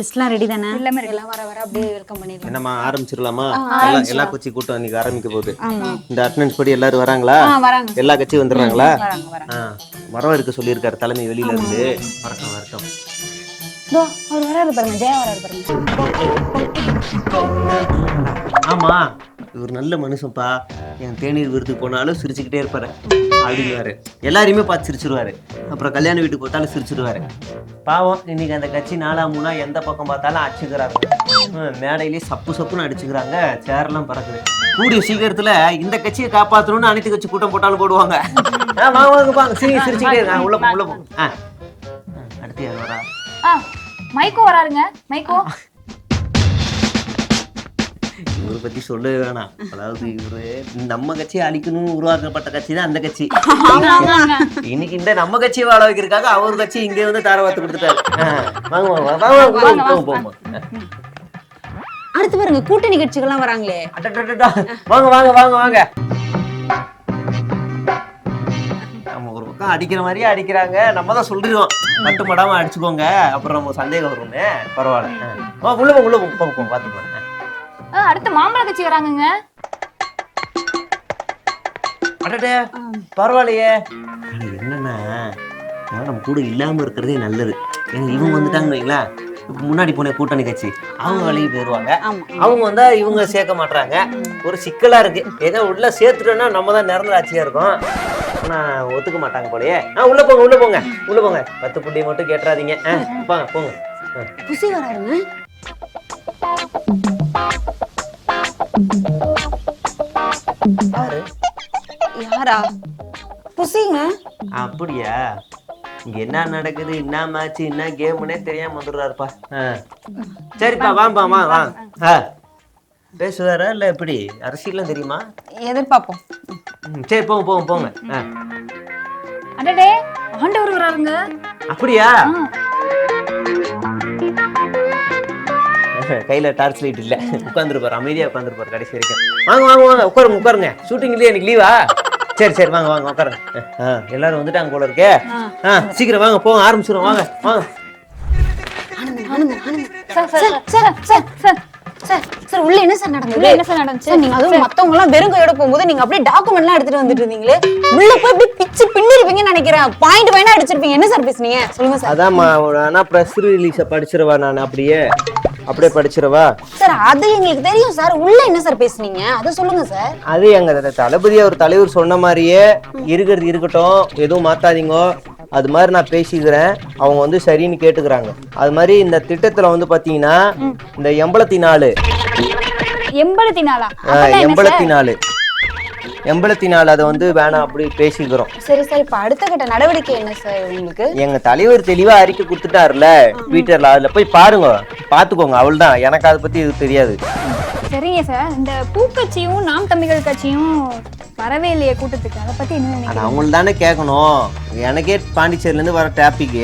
லிஸ்ட்லாம் ready தானே? எல்லாமே எல்லாம் வர வர அப்படியே வெல்கம் பண்ணிடலாம். என்னம்மா ஆரம்பிச்சிடலாமா? எல்லா எல்லா கட்சி கூட்டம் இன்னைக்கு ஆரம்பிக்க போகுது. இந்த அட்டண்டன்ஸ் படி எல்லாரும் வராங்களா? எல்லா கட்சியும் வந்துடுறாங்களா? வராங்க வராங்க. ஆ வரவா இருக்க சொல்லியிருக்காரு தலைமை வெளியில இருந்து. வரட்டும் வரட்டும் அவர் வராரு பாருங்க ஜெயா வராரு பாருங்க. ஆமா இவர் நல்ல மனுஷன்ப்பா. என் தேநீர் விருதுக்கு போனாலும் சிரிச்சுக்கிட்டே இருப்பாரு. அப்படிங்குவாரு எல்லாரையுமே பார்த்து சிரிச்சிருவாரு. அப்புறம் கல்யாண வீட்டுக்கு பார்த்தாலும் சிரிச்சிருவாரு. பாவம் இன்னைக்கு அந்த கட்சி நாலா மூணா எந்த பக்கம் பார்த்தாலும் அடிச்சுக்கிறாங்க. மேடையிலேயே சப்பு சப்புன்னு அடிச்சுக்கிறாங்க. சேரெல்லாம் பறக்குது. கூடிய சீக்கிரத்துல இந்த கட்சியை காப்பாற்றணும்னு அனைத்து கட்சி கூட்டம் போட்டாலும் போடுவாங்க. சிரிச்சுக்கிட்டே இருக்காங்க உள்ள உள்ள அடுத்து யார் வரா? மைக்கோ வராருங்க. மைக்கோ. பத்தி சொல்லவே வேணாம். அதாவது இவரு நம்ம கட்சியை அழிக்கணும்னு உருவாக்கப்பட்ட கட்சி தான் அந்த கட்சி. இன்னைக்கு இந்த நம்ம கட்சியை வாழ வைக்கிறதுக்காக அவர் கட்சி இங்க வந்து தாரவாத்து கொடுத்துட்டாரு. வாங்க போங்க அடுத்து பாருங்க கூட்டணி கட்சிகள்லாம் வராங்களே. வாங்க வாங்க வாங்க வாங்க. நம்ம ஒரு பக்கம் அடிக்கிற மாதிரியே அடிக்கிறாங்க. நம்ம தான் சொல்லிடுவோம். மட்டும் படாம அடிச்சுக்கோங்க. அப்புறம் நம்ம சந்தேகம் வருமே. பரவாயில்ல. உள்ள உள்ள போங்க. பார்த்துக்கோங்க ஆ, அடுத்து மாம்பழ கட்சி வராங்கங்க. அடடே பரவாயில்லையே. என்னன்னா நம்ம கூட இல்லாம இருக்கிறதே நல்லது. ஏன்னா இவங்க வந்துட்டாங்கன்னு வைங்களேன் இப்ப முன்னாடி போன கூட்டணி கட்சி அவங்க வேலைக்கு போயிடுவாங்க அவங்க வந்தா இவங்க சேர்க்க மாட்றாங்க. ஒரு சிக்கலா இருக்கு. ஏதோ உள்ள சேர்த்துட்டோம்னா நம்ம தான் நிரந்தர ஆட்சியா இருக்கும். ஆனா ஒத்துக்க மாட்டாங்க போலயே. ஆ உள்ள போங்க உள்ள போங்க. உள்ள போங்க. பத்து புள்ளி மட்டும் கேட்டுறாதீங்க. போங்க போங்க. ஆ. புசி வராருங்க யாரு? யாரா? புசிங்க. அப்படியா? இங்க என்ன நடக்குது? என்ன மேட்ச் என்ன கேம்னே தெரியாம வந்துடுறாருப்பா. சரிப்பா வாம்பா வா வா. பேசுவாரா இல்ல எப்படி? அரசியல்லாம் தெரியுமா? எதிர்பார்ப்போம். சரி போங்க போங்க போங்க. அடடே ஆண்டவர் வராருங்க. அப்படியா? கையில டார்ச் லைட் இல்ல. உட்காந்துருப்பாரு அமைதியா உட்காந்துருப்பாரு கடைசி வரைக்கும். வாங்க வாங்க வாங்க உட்காருங்க உட்காருங்க. ஷூட்டிங் இல்லையா எனக்கு லீவா சரி சரி வாங்க வாங்க உட்காருங்க. ஆ, எல்லாரும் வந்துட்டாங்க போல இருக்கே. ஆ. சீக்கிரம் வாங்க போங்க ஆரம்பிச்சிடும் வாங்க வாங்க. சார் உள்ள என்ன சார் நடந்தது? உள்ள என்ன சார் நடந்துச்சு? நீங்க அதுவும் மத்தவங்க எல்லாம் வெறும் கையோட போகும்போது நீங்க அப்படியே டாக்குமெண்ட் எல்லாம் எடுத்துட்டு வந்துட்டு இருந்தீங்களே? உள்ள போய் அப்படியே பிச்சு பின்னிருப்பீங்கன்னு நினைக்கிறேன். பாயிண்ட் பாயிண்டா அடிச்சிருப்பீங்க. என்ன சார் பேசுனீங்க? சொல்லுங்க சார். அதாம்மா ஆனா ப்ரெஸ் ரிலீஸை படிச்சிருவா நான் அப்படியே. அப்படியே படிச்சிருவா? சார் அது எங்களுக்கு தெரியும் சார். உள்ள என்ன சார் பேசுனீங்க? அதை சொல்லுங்க சார். அது எங்க தளபதி அவர் தலைவர் சொன்ன மாதிரியே இருக்கிறது இருக்கட்டும். எதுவும் மாத்தாதீங்க. அது மாதிரி நான் பேசிக்கிறேன். அவங்க வந்து சரின்னு கேட்டுக்கிறாங்க. அது மாதிரி இந்த திட்டத்துல வந்து பாத்தீங்கன்னா இந்த எண்பத்தி நாலு எண்பத்தி நாலா எண்பத்தி நாலு எண்பத்தி நாலு அதை வந்து வேணாம் அப்படி பேசிக்கிறோம். சரி சார். இப்ப அடுத்த கட்ட நடவடிக்கை என்ன சார் உங்களுக்கு? எங்க தலைவர் தெளிவா அறிக்கை கொடுத்துட்டாருல ட்விட்டர்ல அதுல போய் பாருங்க. பாத்துக்கோங்க அவள்தான். எனக்கு அதை பத்தி இது தெரியாது. சரிங்க சார். இந்த பூக்கட்சியும் நாம் தமிழர் கட்சியும் வரவே இல்லையே கூட்டத்துக்கு. அதை பத்தி என்ன அது நினைக்கிறீங்க? அவங்கள தானே கேட்கணும் எனக்கே பாண்டிச்சேரில இருந்து வர டாபிக்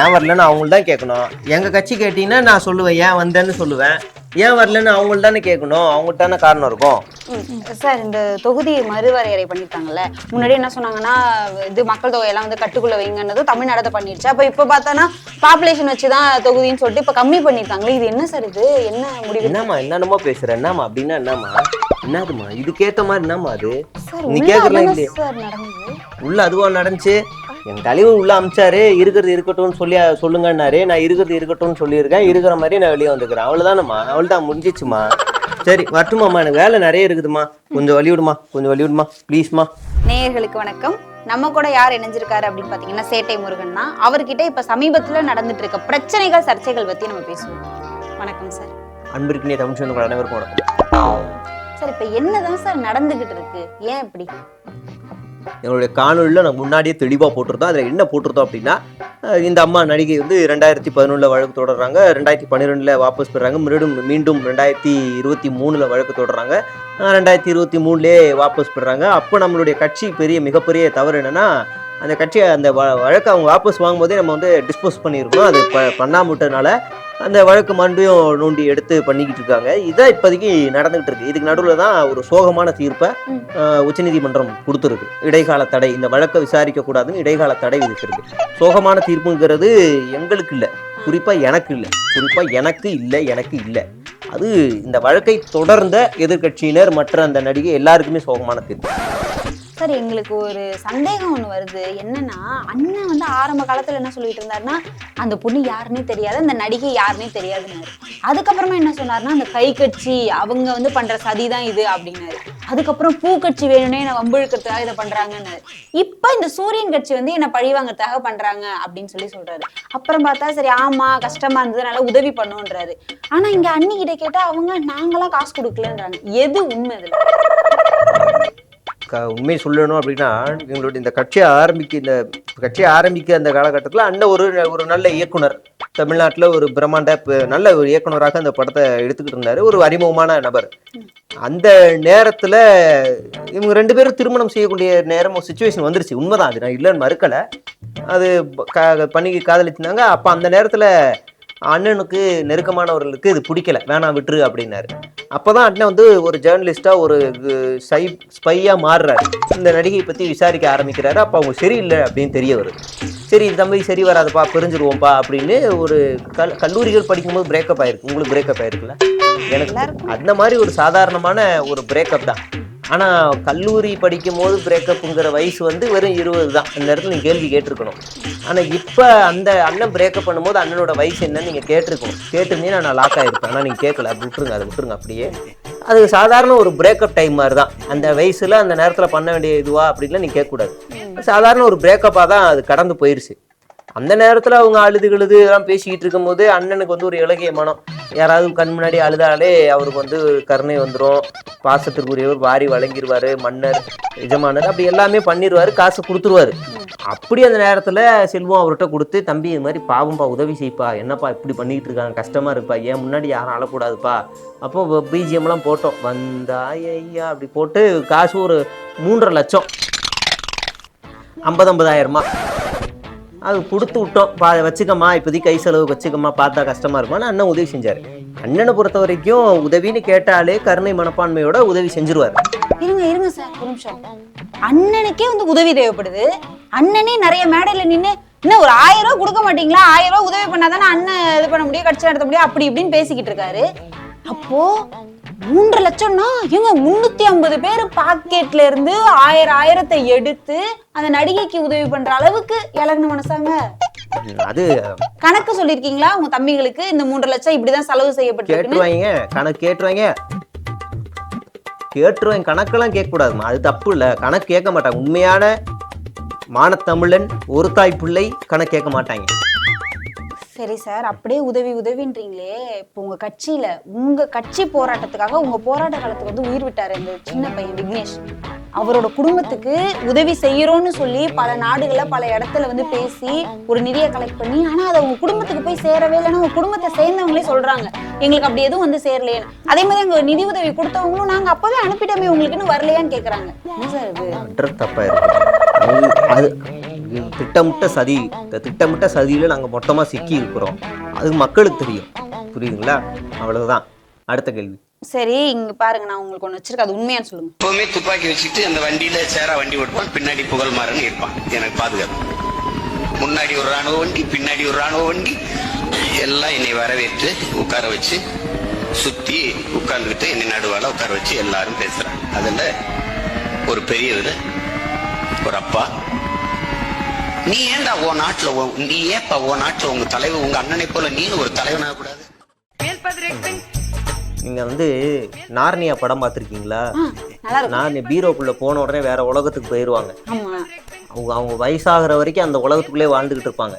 ஏன் வரலன்னு அவங்கள தான் கேட்கணும் எங்க கட்சி கேட்டீங்கன்னா நான் சொல்லுவேன் ஏன் வந்தேன்னு சொல்லுவேன். ஏன் வரலன்னு அவங்கள தானே கேட்கணும் அவங்கள்ட்ட தானே காரணம் இருக்கும். ம், சார் இந்த தொகுதி மறுவரையறை பண்ணிருக்காங்கல்ல. முன்னாடி என்ன சொன்னாங்கன்னா இது மக்கள் தொகை எல்லாம் வந்து கட்டுக்குள்ள வைங்கன்னதும் தமிழ்நாடு அதை பண்ணிருச்சு. அப்ப இப்ப பார்த்தானா பாப்புலேஷன் வச்சுதான் தொகுதின்னு சொல்லிட்டு இப்ப கம்மி பண்ணிருக்காங்களே. இது என்ன சார் இது? என்ன முடிவு? என்னம்மா என்னென்னமோ பேசுற. என்னம்மா அப்படின்னா என்னம்மா? என்னதுமா இதுக்கேத்த மாதிரி என்னம்மா அது? நீ அதானே இல்லையா. உள்ள அதுவா நடந்துச்சு? என் தலைவர் உள்ள அமிச்சாரு. இருக்கிறது இருக்கட்டும்னு சொல்லி சொல்லுங்கன்னாரு. நான் இருக்கிறது இருக்கட்டும்னு சொல்லியிருக்கேன். இருக்கிற மாதிரி நான் வெளியே வந்துக்கிறேன். அவ்வளவுதானம்மா? அவ்வளவுதான் முடிஞ்சிச்சுமா சரி வரட்டுமாம்மா. எனக்கு வேலை நிறைய இருக்குதுமா கொஞ்சம் வழி விடுமா கொஞ்சம் வழி விடுமா ப்ளீஸ்மா. நேயர்களுக்கு வணக்கம். நம்ம கூட யார் இணைஞ்சிருக்காரு அப்படின்னு பாத்தீங்கன்னா சேட்டை முருகன் தான். அவர்கிட்ட இப்ப சமீபத்துல நடந்துட்டு இருக்க பிரச்சனைகள் சர்ச்சைகள் பத்தி நம்ம பேசுவோம். வணக்கம் சார். அன்பிற்குனே தமிழ் சொந்த அனைவருக்கும் வணக்கம். சார் இப்போ என்னதான் சார் நடந்துகிட்டு இருக்கு? ஏன் இப்படி? என்னுடைய காணொலியில் நான் முன்னாடியே தெளிவாக போட்டிருந்தோம். அதில் என்ன போட்டிருந்தோம் அப்படின்னா இந்த அம்மா நடிகை வந்து ரெண்டாயிரத்தி பதினொன்றில் வழக்கு தொடர்றாங்க. ரெண்டாயிரத்தி பன்னிரெண்டில் வாபஸ் பெறாங்க. மீண்டும் மீண்டும் ரெண்டாயிரத்தி இருபத்தி மூணில் வழக்கு தொடர்றாங்க. ரெண்டாயிரத்தி இருபத்தி மூணுலேயே வாபஸ் பெறாங்க. அப்போ நம்மளுடைய கட்சி பெரிய மிகப்பெரிய தவறு என்னென்னா அந்த கட்சியை அந்த வ- வழக்கை அவங்க வாபஸ் வாங்கும்போதே நம்ம வந்து டிஸ்போஸ் பண்ணியிருக்கோம். அது ப பண்ணாம அந்த வழக்கு மறுபடியும் நோண்டி எடுத்து பண்ணிக்கிட்டு இருக்காங்க. இதான் இப்போதைக்கு நடந்துகிட்டு இருக்கு. இதுக்கு நடுவில் தான் ஒரு சோகமான தீர்ப்பை உச்சநீதிமன்றம் கொடுத்துருக்கு. இடைக்கால தடை இந்த வழக்கை விசாரிக்க கூடாதுன்னு இடைக்கால தடை விதிச்சிருக்கு. சோகமான தீர்ப்புங்கிறது எங்களுக்கு இல்லை. குறிப்பா எனக்கு இல்லை. குறிப்பா எனக்கு இல்லை எனக்கு இல்லை. அது இந்த வழக்கை தொடர்ந்த எதிர்க்கட்சியினர் மற்ற அந்த நடிகை எல்லாருக்குமே சோகமான தீர்ப்பு. சார் எங்களுக்கு ஒரு சந்தேகம் ஒன்று வருது. என்னன்னா அண்ணன் வந்து ஆரம்ப காலத்துல என்ன சொல்லிட்டு இருந்தாருன்னா அந்த பொண்ணு யாருன்னே தெரியாது அந்த நடிகை யாருன்னே தெரியாதுன்னாரு. அதுக்கப்புறமா என்ன சொன்னாருன்னா அந்த கை கட்சி அவங்க வந்து பண்ற சதி தான் இது அப்படின்னாரு. அதுக்கப்புறம் பூ கட்சி வேணும்னே என்ன வம்பிழுக்கிறதுக்காக இதை பண்றாங்கன்னாரு. இப்ப இந்த சூரியன் கட்சி வந்து என்ன பழிவாங்கறதுக்காக பண்றாங்க அப்படின்னு சொல்லி சொல்றாரு. அப்புறம் பார்த்தா சரி ஆமா கஷ்டமா இருந்தது நல்லா உதவி பண்ணுன்றாரு. ஆனா இங்க அண்ணி கிட்ட கேட்டா அவங்க நாங்களாம் காசு கொடுக்கலன்றாங்க. எது உண்மை இதுல க உண்மை சொல்லணும் அப்படின்னா எங்களுடைய இந்த கட்சியை ஆரம்பிக்க இந்த கட்சியை ஆரம்பிக்க அந்த காலகட்டத்தில் அண்ணன் ஒரு ஒரு நல்ல இயக்குனர் தமிழ்நாட்டில் ஒரு பிரம்மாண்ட நல்ல ஒரு இயக்குனராக அந்த படத்தை எடுத்துக்கிட்டு இருந்தார். ஒரு அறிமுகமான நபர். அந்த நேரத்தில் இவங்க ரெண்டு பேரும் திருமணம் செய்யக்கூடிய நேரம் ஒரு சுச்சுவேஷன் வந்துருச்சு. உண்மைதான் அது நான் இல்லைன்னு மறுக்கலை. அது க பண்ணி காதலிச்சிருந்தாங்க. அப்போ அந்த நேரத்தில் அண்ணனுக்கு நெருக்கமானவர்களுக்கு இது பிடிக்கல. வேணாம் விட்டுரு அப்படின்னாரு. அப்போதான் அண்ணன் வந்து ஒரு ஜேர்னலிஸ்டா ஒரு சை ஸ்பையா மாறுறாரு. இந்த நடிகையை பத்தி விசாரிக்க ஆரம்பிக்கிறாரு. அப்போ அவங்க சரியில்லை அப்படின்னு தெரிய வருது. சரி இந்த தம்பி சரி வராதுப்பா பிரிஞ்சிருவோம்ப்பா அப்படின்னு ஒரு கல் கல்லூரிகள் படிக்கும்போது பிரேக்கப் ஆயிருக்கு. உங்களுக்கு பிரேக்கப் ஆயிருக்குல்ல? எனக்கு அந்த மாதிரி ஒரு சாதாரணமான ஒரு பிரேக்கப் தான். ஆனா கல்லூரி படிக்கும் போது பிரேக்கப்புங்கிற வயசு வந்து வெறும் இருபது தான். அந்த இடத்துல நீங்க கேள்வி கேட்டிருக்கணும். ஆனா இப்ப அந்த அண்ணன் பிரேக்கப் பண்ணும்போது அண்ணனோட வயசு என்னன்னு நீங்க கேட்டிருக்கணும். கேட்டிருந்தீங்கன்னா நான் லாக் ஆயிருப்பேன். ஆனா நீங்க கேட்கல அப்படி விட்டுருங்க அதை விட்டுருங்க அப்படியே. அது சாதாரண ஒரு பிரேக்கப் டைம் மாதிரி தான். அந்த வயசுல அந்த நேரத்துல பண்ண வேண்டிய இதுவா அப்படின்லாம் நீங்க கேட்கக்கூடாது. சாதாரண ஒரு பிரேக்கப்பா தான் அது கடந்து போயிருச்சு. அந்த நேரத்தில் அவங்க அழுது கழுது எல்லாம் பேசிக்கிட்டு இருக்கும்போது அண்ணனுக்கு வந்து ஒரு இலகிய மனம். யாராவது கண் முன்னாடி அழுதாலே அவருக்கு வந்து கருணை வந்துடும் பாசத்துக்குரியவர் வாரி வழங்கிடுவாரு மன்னர் எஜமானர் அப்படி எல்லாமே பண்ணிடுவாரு காசு கொடுத்துருவாரு. அப்படி அந்த நேரத்தில் செல்வம் அவர்கிட்ட கொடுத்து தம்பி இது மாதிரி பாவம்பா உதவி செய்ப்பா. என்னப்பா இப்படி பண்ணிக்கிட்டு இருக்காங்க? கஷ்டமாக இருப்பா ஏன் முன்னாடி யாரும் அழக்கூடாதுப்பா? அப்போ பிஜிஎம்லாம் போட்டோம். வந்தாய் ஐயா அப்படி போட்டு காசு ஒரு மூன்றரை லட்சம். ஐம்பது ஐம்பதாயிரமா அது கொடுத்து விட்டோம். பா வச்சுக்கம்மா இப்போதைக்கு கை செலவு வச்சுக்கம்மா பார்த்தா கஷ்டமா இருக்குமான்னு அண்ணன் உதவி செஞ்சாரு. அண்ணனை பொறுத்த வரைக்கும் உதவின்னு கேட்டாலே கருணை மனப்பான்மையோட உதவி செஞ்சிருவாரு. இருங்க இருங்க சார் ஒரு நிமிஷம். அண்ணனுக்கே வந்து உதவி தேவைப்படுது. அண்ணனே நிறைய மேடையில நின்னு இன்னும் ஒரு ஆயிரம் ரூபா கொடுக்க மாட்டீங்களா? ஆயிரம் ரூபாய் உதவி பண்ணாதானே அண்ணன் இது பண்ண முடியும் கட்சி நடத்த முடியும்? அப்படி இப்படின்னு பேசிக்கிட்டு இருக்காரு. அப்போ மூன்று லட்சம்னா இவங்க முன்னூத்தி ஐம்பது பேர் பாக்கெட்ல இருந்து ஆயிரம் ஆயிரத்தை எடுத்து அந்த நடிகைக்கு உதவி பண்ற அளவுக்கு இலகுன மனசாங்க. அது கணக்கு சொல்லிருக்கீங்களா உங்க தம்பிகளுக்கு இந்த மூன்று லட்சம் இப்படிதான் செலவு செய்யப்பட்டிருக்குன்னு? கேட்டுருவாங்க கணக்கு கேட்டுருவாங்க. கேட்டுருவாங்க கணக்கெல்லாம் கேட்கக்கூடாதுமா அது தப்பு இல்லை. கணக்கு கேட்க மாட்டாங்க. உண்மையான மானத்தமிழன் ஒரு தாய் பிள்ளை கணக்கு கேட்க மாட்டாங்க. சரி சார் அப்படியே உதவி உதவின்றீங்களே. இப்போ உங்க கட்சியில உங்க கட்சி போராட்டத்துக்காக உங்க போராட்ட காலத்துக்கு வந்து உயிர் விட்டாரு இந்த சின்ன பையன் விக்னேஷ். அவரோட குடும்பத்துக்கு உதவி செய்யறோம்னு சொல்லி பல நாடுகள்ல பல இடத்துல வந்து பேசி ஒரு நிதியை கலெக்ட் பண்ணி ஆனா அது அவங்க குடும்பத்துக்கு போய் சேரவே இல்லைன்னா அவங்க குடும்பத்தை சேர்ந்தவங்களே சொல்றாங்க. எங்களுக்கு அப்படி எதுவும் வந்து சேரலையே அதே மாதிரி அங்க நிதி உதவி கொடுத்தவங்களும் நாங்க அப்பவே அனுப்பிட்டோமே உங்களுக்குன்னு வரலையான்னு கேக்குறாங்க. சார் அது திட்டமிட்ட சதி. இந்த திட்டமிட்ட சதியில நாங்க மொத்தமா சிக்கி இருக்கிறோம். அது மக்களுக்கு தெரியும். புரியுதுங்களா? அவ்வளவுதான். அடுத்த கேள்வி. சரி இங்க பாருங்க. நான் உங்களுக்கு ஒண்ணு வச்சிருக்கேன். அது உண்மையான்னு சொல்லுங்க. எப்பவுமே துப்பாக்கி வச்சுட்டு அந்த வண்டியில சேரா வண்டி ஓட்டுவான். பின்னாடி புகழ்மாறன் இருப்பான் எனக்கு பாதுகாப்பு. முன்னாடி ஒரு ராணுவ வண்டி பின்னாடி ஒரு ராணுவ வண்டி. எல்லாம் என்னை வரவேற்று உட்கார வச்சு சுத்தி உட்கார்ந்துக்கிட்டு என்னை நடுவால உட்கார வச்சு எல்லாரும் பேசுறாங்க. அதுல ஒரு பெரியவர் ஒரு அப்பா நீ ஏன்டா உன் நாட்டுல நீ ஏப்பா உன் நாட்டுல உங்க தலைவர் உங்க அண்ணனை போல நீனும் ஒரு தலைவனாக கூடாது நீங்க வந்து நார்னியா படம் பார்த்துருக்கீங்களா? நான் பீரோக்குள்ள போன உடனே வேற உலகத்துக்கு போயிடுவாங்க ஆமா. அவங்க அவங்க வயசாகிற வரைக்கும் அந்த உலகத்துக்குள்ளே வாழ்ந்துகிட்டு இருப்பாங்க.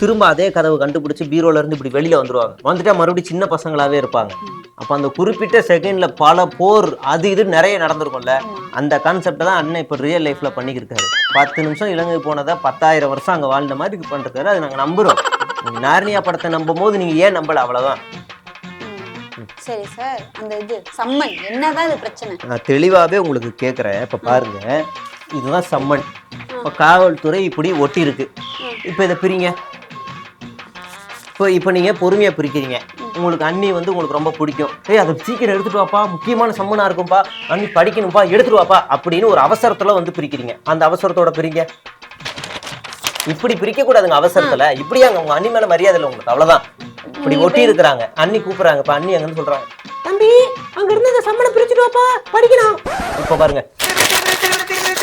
திரும்ப அதே கதவை கண்டுபிடிச்சு பீரோல இருந்து இப்படி வெளியில வந்துருவாங்க. வந்துட்டா மறுபடியும் சின்ன பசங்களாவே இருப்பாங்க. அப்ப அந்த குறிப்பிட்ட செகண்ட்ல பல போர் அது இது நிறைய நடந்திருக்கும்ல. அந்த கான்செப்டை தான் அண்ணன் இப்போ ரியல் லைஃப்ல பண்ணிக்கிருக்காரு. பத்து நிமிஷம் இலங்கை போனதை பத்தாயிரம் வருஷம் அங்க வாழ்ந்த மாதிரி இது பண்ணிருக்காரு அது நாங்க நம்புறோம். நீங்க நார்னியா படத்தை நம்பும் போது நீங்க ஏன் நம்பல? அவ்வளவுதான். சரி சார் அந்த இது சம்மன். என்னதான் இது பிரச்சனை? நான் தெளிவாகவே உங்களுக்கு கேட்குறேன் இப்போ பாருங்க. இதுதான் சம்மன். இப்போ காவல்துறை இப்படி ஒட்டி இருக்கு இப்போ இதை பிரிங்க. இப்போ இப்போ நீங்கள் பொறுமையாக பிரிக்கிறீங்க. உங்களுக்கு அண்ணி வந்து உங்களுக்கு ரொம்ப பிடிக்கும். ஏய் அதை சீக்கிரம் எடுத்துட்டு வாப்பா. முக்கியமான சம்மனா இருக்கும்பா. அண்ணி படிக்கணும்பா எடுத்துட்டு வாப்பா அப்படின்னு ஒரு அவசரத்தில் வந்து பிரிக்கிறீங்க. அந்த அவசரத்தோட பிரிங்க. இப்படி பிரிக்க கூடாதுங்க அவசரத்துல. இப்படியே அங்க உங்க அண்ணி மேல மரியாதை இல்லை உங்களுக்கு. அவ்வளவுதான். இப்படி ஒட்டி இருக்கிறாங்க. அண்ணி கூப்பிடுறாங்க இப்ப அண்ணி அங்கன்னு சொல்றாங்க. தம்பி அங்க இருந்து அந்த சம்பளம் பிரிச்சுட்டு வாப்பா. படிக்கணும். இப்ப பாருங்க.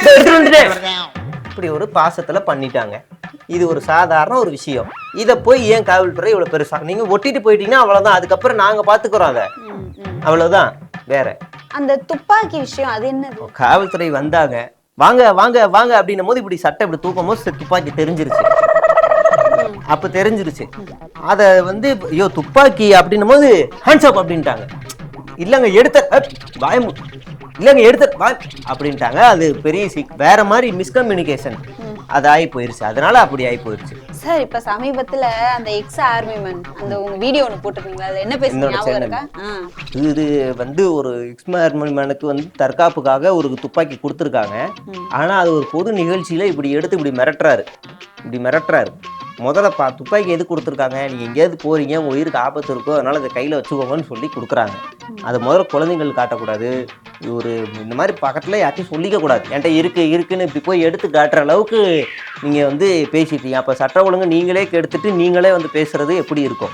இதோ எடுத்துட்டு வந்துட்டேன். இப்படி ஒரு பாசத்துல பண்ணிட்டாங்க. இது ஒரு சாதாரண ஒரு விஷயம். இத போய் ஏன் காவல்துறை இவ்வளவு பெருசா? நீங்க ஒட்டிட்டு போயிட்டீங்கன்னா அவ்வளவுதான். அதுக்கப்புறம் நாங்க பாத்துக்கிறோம் அதை. அவ்வளவுதான். வேற. அந்த துப்பாக்கி விஷயம் அது என்னது? காவல்துறை வந்தாங்க. வாங்க வாங்க வாங்க அப்படின்னும் போது இப்படி சட்டை இப்படி தூக்கும் போது துப்பாக்கி தெரிஞ்சிருச்சு. அப்ப தெரிஞ்சிருச்சு. அத வந்து ஐயோ துப்பாக்கி அப்படின்னும் போது ஹேண்ட்ஸ் அப் அப்படின்ட்டாங்க. இல்லங்க எடுத்த அப், வாய மூ- இல்லங்க எடுத்த அப்படின்ட்டாங்க. அது பெரிய சிக் வேற மாதிரி மிஸ்கம்யூனிகேஷன் அது ஆகி போயிருச்சு. அதனால அப்படி ஆகி போயிருச்சு. சார் இப்ப சமீபத்துல அந்த எக்ஸ் ஆர்மி மேன் அந்த உங்க வீடியோ ஒண்ணு போட்டிருக்கீங்களா அதுல என்ன பேசுறீங்க. இது வந்து ஒரு எக்ஸ்மேனுக்கு வந்து தற்காப்புக்காக ஒரு துப்பாக்கி கொடுத்துருக்காங்க. ஆனா அது ஒரு பொது நிகழ்ச்சியில இப்படி எடுத்து இப்படி மிரட்டுறாரு. இப்படி மிரட்டுறாரு. முதல்ல பா துப்பாக்கி எது கொடுத்துருக்காங்க? நீங்க எங்கேயாவது போறீங்க உங்க உயிருக்கு ஆபத்து இருக்கோ அதனால அதை கையில வச்சுக்கோங்கன்னு சொல்லி கொடுக்குறாங்க. அதை முதல்ல குழந்தைகள் காட்டக்கூடாது. ஒரு இந்த மாதிரி பக்கத்துல யார்ட்டையும் சொல்லிக்க கூடாது. என்கிட்ட இருக்கு இருக்குன்னு இப்படி போய் எடுத்து காட்டுற அளவுக்கு நீங்க வந்து பேசிட்டீங்க. அப்ப சட்ட ஒழுங்கு நீங்களே கெடுத்துட்டு நீங்களே வந்து பேசுறது எப்படி இருக்கும்?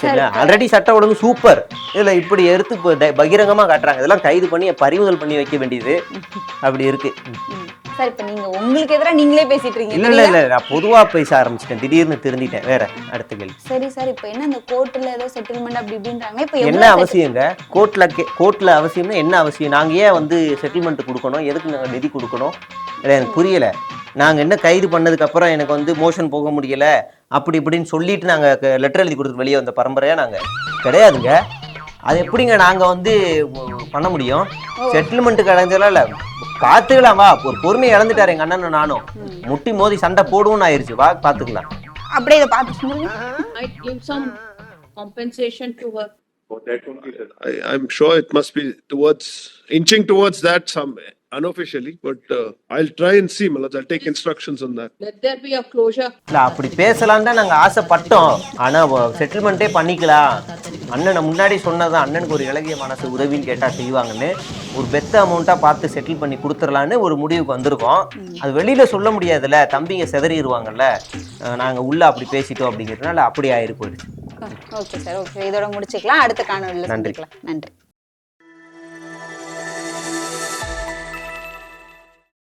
சரிங்களா ஆல்ரெடி சட்ட ஒழுங்கு சூப்பர் இதுல இப்படி எடுத்து இப்போ ட- பகிரங்கமா காட்டுறாங்க. இதெல்லாம் கைது பண்ணி பறிமுதல் பண்ணி வைக்க வேண்டியது அப்படி இருக்கு. ம். சார் இப்ப நீங்க உங்களுக்கு எதிரா நீங்களே பேசிட்டு இருக்கீங்க. இல்ல இல்ல இல்ல நான் பொதுவா பேச ஆரம்பிச்சிட்டேன். திடீர்னு திருந்திட்டேன். வேற அடுத்த கேள்வி. சரி சார் இப்ப என்ன இந்த கோர்ட்ல ஏதோ செட்டில்மெண்ட் அப்படி இப்படின்றாங்க? இப்ப என்ன எவ்வளவு அவசியங்க கோர்ட்ல கோர்ட்ல அவசியம்னா என்ன அவசியம்? நாங்க ஏன் வந்து செட்டில்மெண்ட் கொடுக்கணும்? எதுக்கு நாங்க நிதி கொடுக்கணும்? இல்லை எனக்கு புரியல. நாங்க என்ன கைது பண்ணதுக்கு அப்புறம் எனக்கு வந்து மோஷன் போக முடியல? அப்படி இப்படின்னு சொல்லிட்டு நாங்க லெட்டர் எழுதி கொடுத்து வெளியே வந்த பரம்பரையா நாங்க. கிடையாதுங்க. அது எப்படிங்க நாங்க வந்து பண்ண முடியும்? செட்டில்மெண்ட் கிடைஞ்சதுல இல்ல. பாத்துக்கலாம் வா ஒரு பொறுமையை இழந்துட்டாரு எங்க அண்ணனும் நானும் முட்டி மோதி சண்டை போடுவோம்னு ஆயிருச்சு வா பாத்துக்கலாம் அப்படியே இதை பார்த்து சொல்லுங்க might give some compensation to her. I, I'm sure it must be towards, inching towards that some unofficially, but uh, I'll try and see, Malaj. I'll take instructions on that. Let there be a closure. இல்ல அப்படி பேசலாம் தான் நாங்க ஆசைப்பட்டோம் ஆனா செட்டில்மெண்ட்டே பண்ணிக்கலாம் அண்ணனை முன்னாடி சொன்னதான் அண்ணனுக்கு ஒரு இலகிய மனசு உதவின்னு கேட்டா செய்வாங்கன்னு ஒரு பெத்த அமௌண்ட்டா பார்த்து செட்டில் பண்ணி கொடுத்துடலான்னு ஒரு முடிவுக்கு வந்திருக்கோம். அது வெளியில சொல்ல முடியாதுல்ல தம்பிங்க செதறிடுவாங்கல்ல அஹ் நாங்க உள்ள அப்படி பேசிட்டோம் அப்படிங்கிறதுனால அப்படி ஆயிரு போயிடுச்சு. ஓகே சார் ஓகே இதோட முடிச்சுக்கலாம். அடுத்த காணொலியில் நன்றி. சந்திக்கலாம். நன்றி.